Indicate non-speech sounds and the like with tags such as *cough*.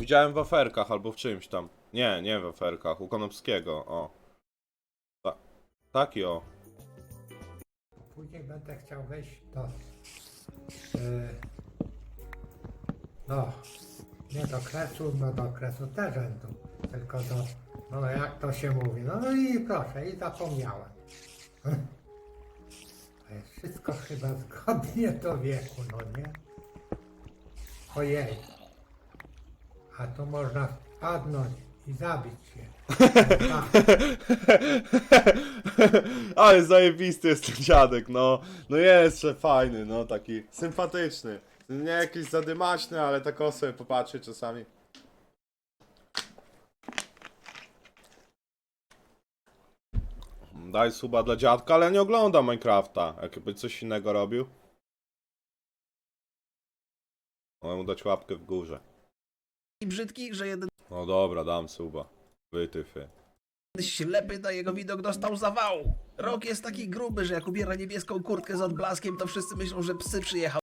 Widziałem w aferkach albo w czymś tam. Nie, nie w aferkach, u Konopskiego, o. Ta, taki o. Później będę chciał wejść do. Yy, no, nie do kresu, no do kresu też rzędu, tylko do. No jak to się mówi? No, no i proszę, i zapomniałem. *laughs* To jest wszystko chyba zgodnie do wieku, no nie? Ojej. A tu można wpadnąć i zabić się. *laughs* Ale zajebisty jest ten dziadek, no. No jest, że fajny, no taki sympatyczny. Nie jakiś zadymaczny, ale tak o sobie popatrzy czasami. Daj suba dla dziadka, ale nie ogląda Minecrafta. Jakby coś innego robił. Mogę mu dać łapkę w górze. Brzydki, że jeden No dobra, dam suba. Wytyfy. ślepy na jego widok dostał zawału. Rok jest taki gruby, że jak ubiera niebieską kurtkę z odblaskiem, to wszyscy myślą, że psy przyjechał.